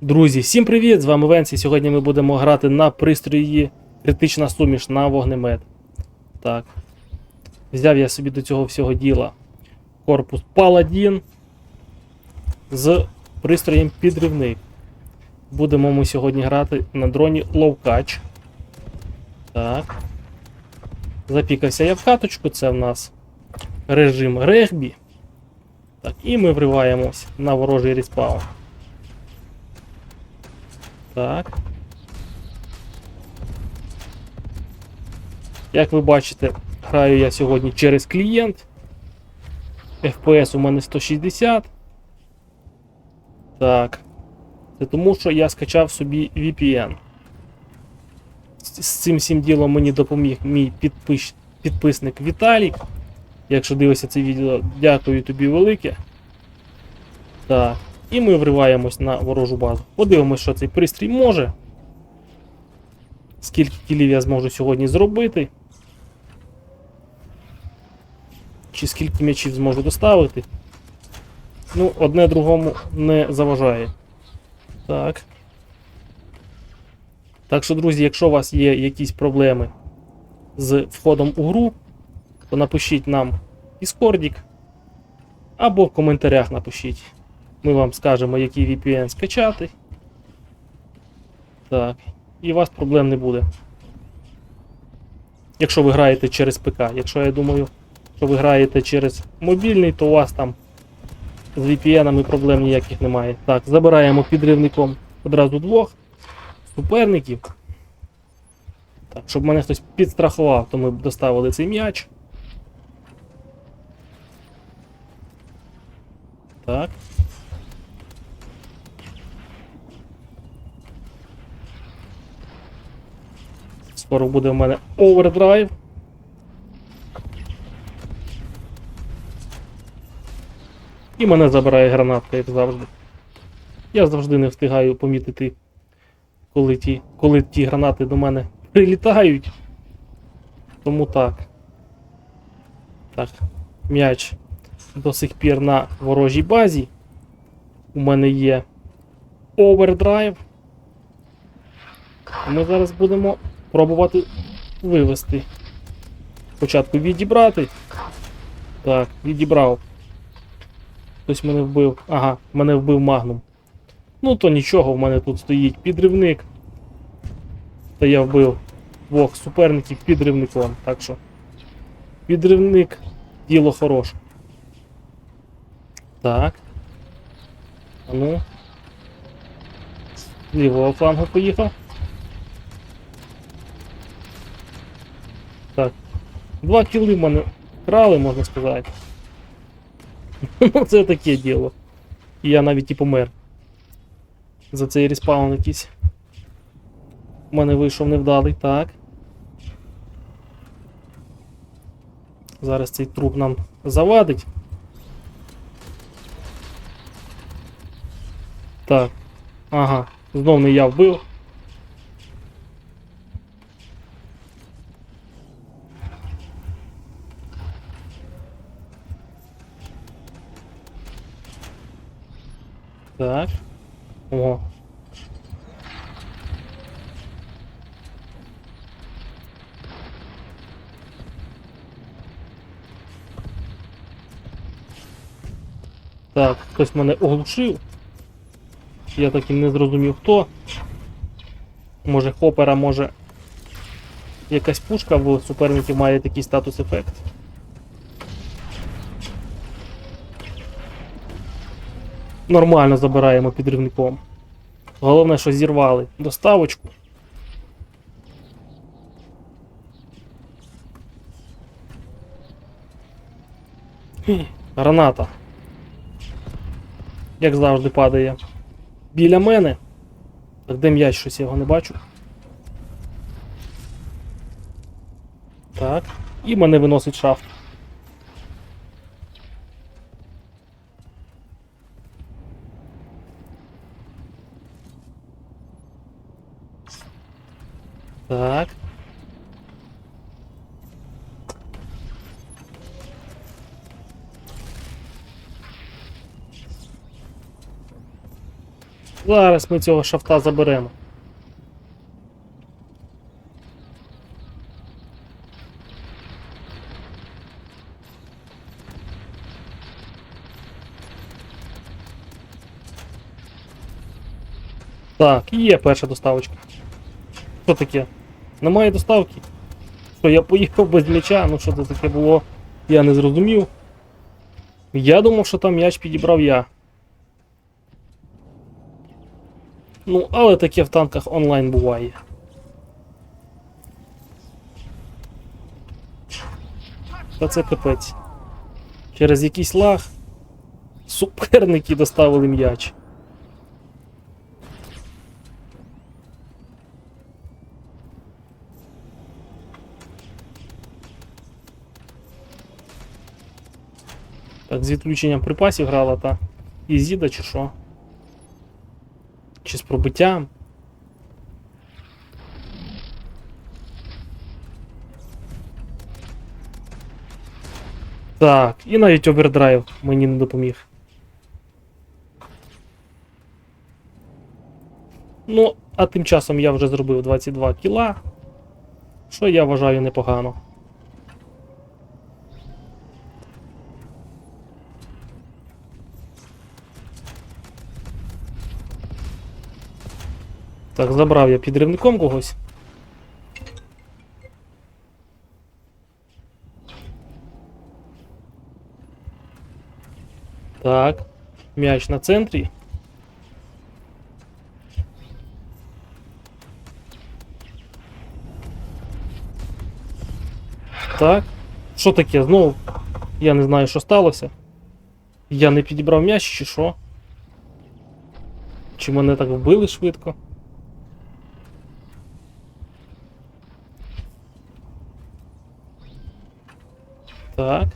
Друзі, всім привіт! З вами Венсі. Сьогодні ми будемо грати на пристрої критична суміш на вогнемет. Так. Взяв я собі до цього всього діла корпус Паладін з пристроєм підривник. Будемо ми сьогодні грати на дроні Ловкач. Так. Запікався я в каточку, це в нас режим регбі. Так, і ми вриваємось на ворожий респаун. Так. Як ви бачите, граю я сьогодні через клієнт. FPS у мене 160. Так. Це тому, що я скачав собі VPN. З цим всім ділом мені допоміг мій підпис... підписник Віталік. Якщо дивишся це відео, дякую тобі велике. Так. І ми вриваємось на ворожу базу. Подивимось, що цей пристрій може. Скільки кілів я зможу сьогодні зробити. Чи скільки м'ячів зможу доставити. Ну, одне другому не заважає. Так. Так що, друзі, якщо у вас є якісь проблеми з входом у гру, то напишіть нам Discord або в коментарях напишіть. Ми вам скажемо, який VPN скачати. Так. І у вас проблем не буде. Якщо ви граєте через ПК. Якщо я думаю, що ви граєте через мобільний, то у вас там з VPN проблем ніяких немає. Так, забираємо підривником одразу двох суперників. Так, щоб мене хтось підстрахував, то ми б доставили цей м'яч. Так. Скоро буде в мене овердрайв. І мене забирає гранатка, як завжди. Я завжди не встигаю помітити, коли ті, коли ті гранати до мене прилітають. Тому так. Так, м'яч до сих пір на ворожій базі. У мене є овердрайв. Ми зараз будемо пробувати вивести. Спочатку відібрати. Так, відібрав. Хтось мене вбив. Ага, мене вбив магнум. Ну то нічого, в мене тут стоїть підривник. Та я вбив двох суперників підривником. Так що. Підривник діло хороше. Так. А ну. Лівого флангу поїхав. Два кіли мене крали, можна сказати. Ну, це таке діло. І я навіть і помер. За цей респаун якийсь. У мене вийшов невдалий, так. Зараз цей труп нам завадить. Так. Ага, знов не я вбив. Так. О. Так, хтось мене оглушив. Я так і не зрозумів хто. Може хопера, може. Якась пушка в суперників має такий статус ефект. Нормально забираємо підривником. Головне, що зірвали доставочку. Граната. Як завжди падає. Біля мене. Так де м'яч щось я його не бачу. Так. І мене виносить шафт. Так. Зараз ми цього шафта заберемо. Так, є перша доставочка. Що таке? Немає доставки? Що я поїхав без м'яча? Ну що це таке було? Я не зрозумів. Я думав, що там м'яч підібрав я. Ну, але таке в танках онлайн буває. Та це капець. Через якийсь лаг суперники доставили м'яч. З відключенням припасів грала та Ізіда чи що? Чи з пробиттям? Так, і навіть овердрайв мені не допоміг. Ну, а тим часом я вже зробив 22 кіла, що я вважаю непогано. Так, забрав я підривником когось. Так, м'яч на центрі. Так. Що таке? Знову я не знаю, що сталося. Я не підібрав м'яч чи що? Чи мене так вбили швидко? Так.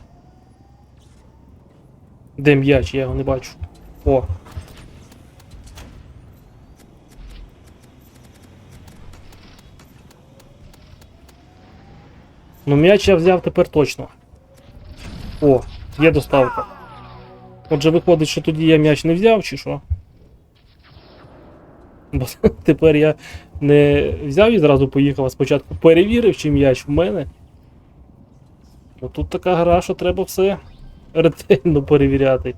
Де м'яч? Я його не бачу. О. Ну, м'яч я взяв тепер точно. О, є доставка. Отже, виходить, що тоді я м'яч не взяв, чи що? Бо тепер я не взяв і зразу поїхав, а спочатку перевірив, чи м'яч в мене. Ну тут така гра, що треба все ретельно перевіряти.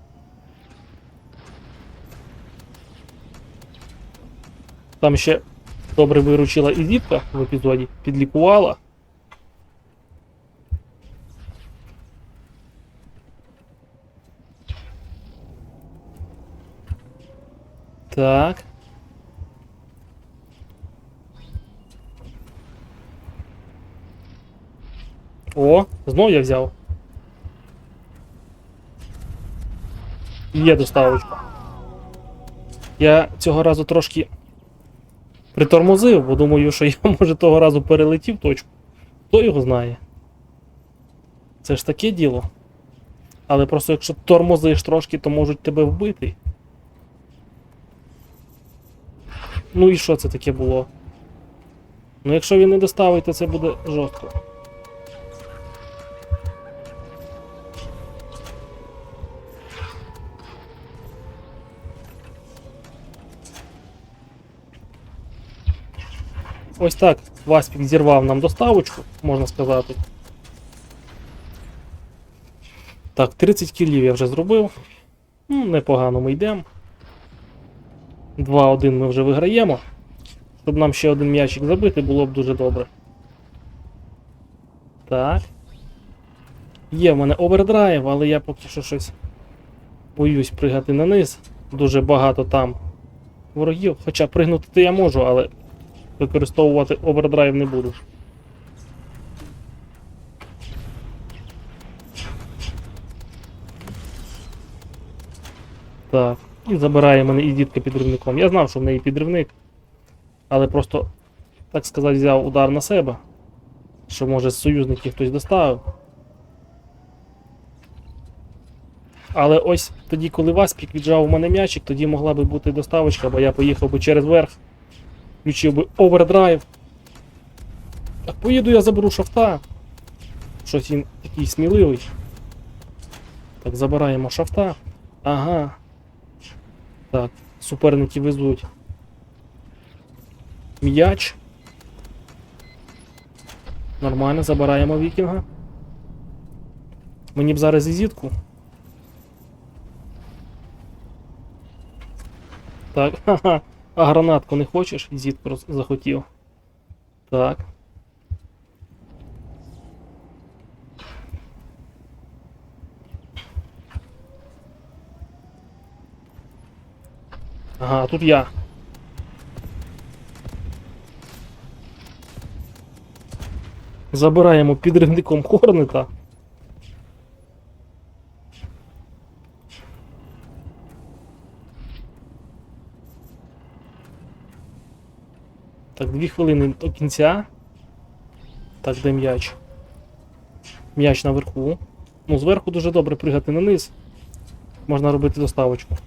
Там ще добре виручила і зіпка в епізоді, підлікувала. Так. О, знову я взяв. Є доставочка. Я цього разу трошки притормозив, бо думаю, що я може того разу перелетів точку. Хто його знає? Це ж таке діло. Але просто якщо тормозиш трошки, то можуть тебе вбити. Ну і що це таке було? Ну якщо він не доставить, то це буде жорстко. Ось так Васпік зірвав нам доставочку, можна сказати. Так, 30 кілів я вже зробив. Ну, непогано ми йдемо. 2-1 ми вже виграємо. Щоб нам ще один м'ячик забити, було б дуже добре. Так. Є в мене овердрайв, але я поки що щось боюсь пригати на низ. Дуже багато там ворогів. Хоча пригнути я можу, але використовувати овердрайв не буду. Так, і забирає мене і дітка підривником. Я знав, що в неї підривник, але просто, так сказати, взяв удар на себе, що може з союзників хтось доставив. Але ось тоді, коли Васпік віджав у мене м'ячик, тоді могла би бути доставочка, бо я поїхав би через верх, включив би овердрайв. Так поїду я заберу шафта. Щось він такий сміливий. Так, забираємо шафта. Ага. Так, суперники везуть. М'яч. Нормально, забираємо вікінга. Мені б зараз і зітку. Так, ха-ха. А гранатку не хочеш? Роз- захотів. Так. Ага, тут я. Забираємо підривником Хорнета. Так, дві хвилини до кінця. Так, де м'яч? М'яч наверху. Ну, зверху дуже добре пригати на низ. Можна робити доставочку.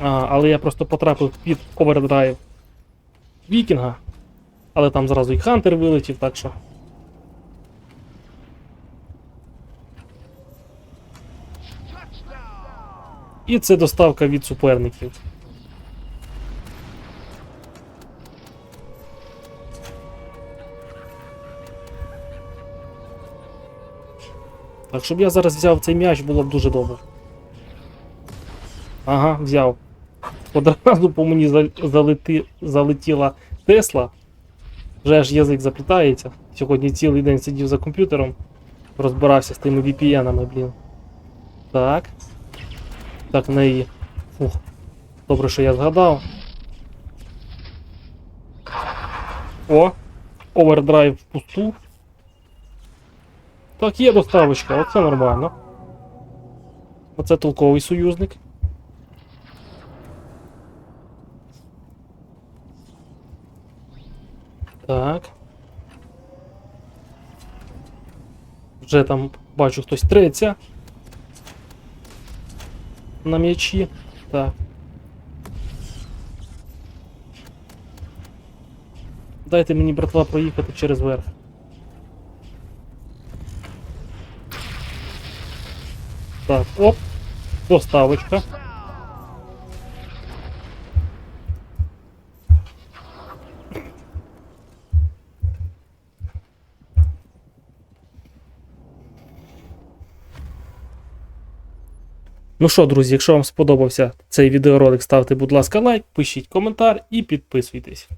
А, але я просто потрапив під овердрайв Вікінга. Але там зразу і Хантер вилетів, так що. І це доставка від суперників. Так, щоб я зараз взяв цей м'яч, було б дуже добре. Ага, взяв. Одразу по мені залети, залетіла Тесла. Вже аж язик заплітається. Сьогодні цілий день сидів за комп'ютером, розбирався з тими VPN-ами, блін. Так. Так, в неї. Фух. Добре, що я згадав. О! Овердрайв впусту. Так, є доставочка, оце нормально. Оце толковий союзник. Так. Вже там бачу хтось треться. На м'ячі. Так. Дайте мені, братва, проїхати через верх. Так, оп. Доставочка. Ну що, друзі, якщо вам сподобався цей відеоролик, ставте, будь ласка, лайк, пишіть коментар і підписуйтесь.